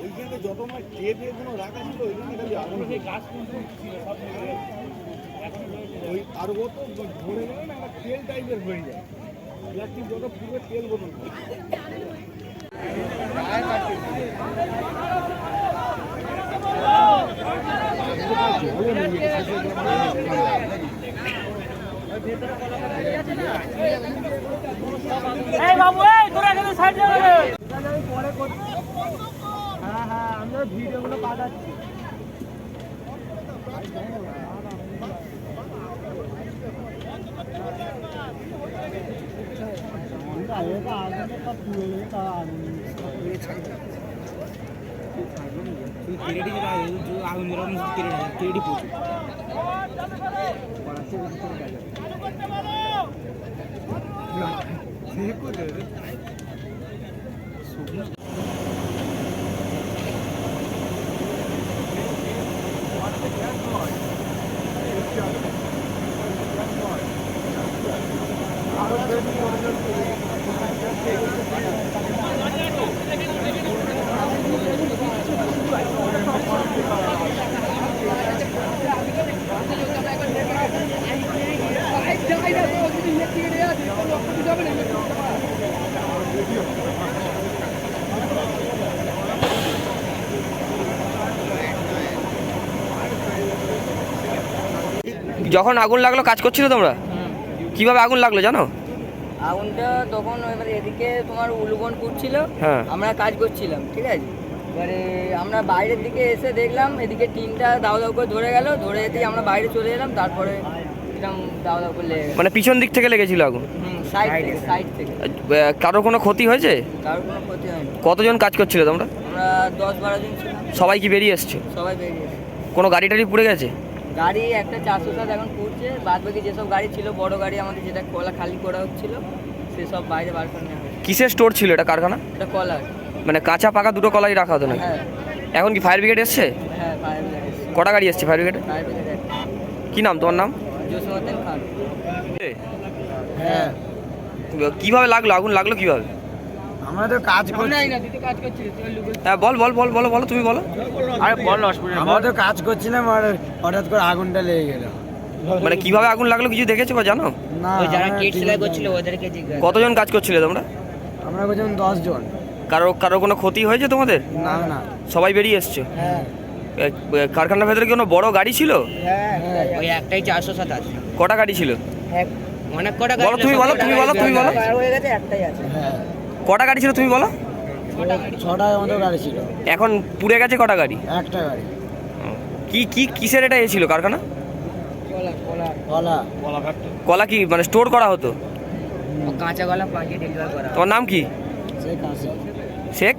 ওইখানে যত মাছ টেপ এগুলো রাখা ছিল ওইখানে খালি ওই আর ধরে গেলে না তেল টাইপের হয়ে যায়। ইলেকট্রিক যত পুরো তেল বোতল এই বাবু এই তোরা এখানে সাইড যাবে। হ্যাঁ হ্যাঁ আমরা ভিডিওগুলো পাঠাচ্ছি। తిరిగి ఆగు నెల నుంచి తిరిగి తిరిగిపోతుంది Thank. যখন আগুন লাগল কাজ করছিলে তোমরা? কীভাবে আগুন লাগল জানো? আগুনটা তখন এবারে এদিকে তোমার উলুবন করছিল হ্যাঁ। আমরা কাজ করছিলাম ঠিক আছে? এবারে আমরা বাইরের দিকে এসে দেখলাম এদিকে টিনটা দাও দাও করে ধরে গেল ধরে যেতেই আমরা বাইরে চলে এলাম তারপরে করে মানে পিছন দিক থেকে লেগেছিল আগুন? কারোর কোনো ক্ষতি হয়েছে? কারোর কোনো ক্ষতি হয়নি। কতজন কাজ করছিলে তোমরা? আমরা দশ বারো জন সবাই কি বেরিয়ে এসছো? সবাই বেরিয়েছে কোনো গাড়ি টাড়ি পুড়ে গেছে? গাড়ি একটা চারশো সাত এখন পুড়ছে। বাদ বাকি যেসব গাড়ি ছিল বড় গাড়ি আমাদের যেটা কলা খালি করা হচ্ছিল সেসব বাইরে বার করে নেওয়া হয়েছে। কিসের স্টোর ছিল এটা কারখানা? এটা কলার। মানে কাঁচা পাকা দুটো কলাই রাখা হতো না হ্যাঁ। এখন কি ফায়ার ব্রিগেড এসছে? হ্যাঁ ফায়ার ব্রিগেড কটা গাড়ি এসছে ফায়ার ব্রিগেডে ফায়ার ব্রিগেড একটা। কি নাম তোমার নাম? জসীমউদ্দিন খান। হ্যাঁ। কীভাবে লাগল? আগুন লাগল কীভাবে? আমরা তো কাজ করছি। হ্যাঁ বল বল বল বলো বলো তুমি বলো। আরে বল আমরা তো কাজ করছিলাম আর হঠাৎ করে আগুনটা লেগে গেল। মানে কীভাবে আগুন লাগল কিছু দেখেছ বা জানো? না ওই যারা কিট সেলাই করছিল ওদেরকে জিজ্ঞাসা। কতজন কাজ করছিলে তোমরা? আমরা বলছিলাম দশ জন কারও কারও কোনো ক্ষতি হয়েছে তোমাদের? না না। সবাই বেরিয়ে এসছো? হ্যাঁ। কারখানার ভেতরে কি কোনো বড় গাড়ি ছিল? হ্যাঁ ওই একটাই চারশো সাত আছে কটা গাড়ি ছিল? অনেক কটা বলো, তুমি বলো, তুমি বলো, তুমি বলো। হয়ে গেছে একটাই আছে। হ্যাঁ। কটা গাড়ি ছিল তুমি বলো? ছটা গাড়ি ছিল। এখন পুড়ে গেছে কটা গাড়ি? একটা গাড়ি। কি কি কিসের এটা এ ছিল কারখানা? কলা কলা কি মানে স্টোর করা হতো? কাঁচা কলা পাঁচিয়ে ডেলিভার করা তোমার নাম কি? শেখ শেখ?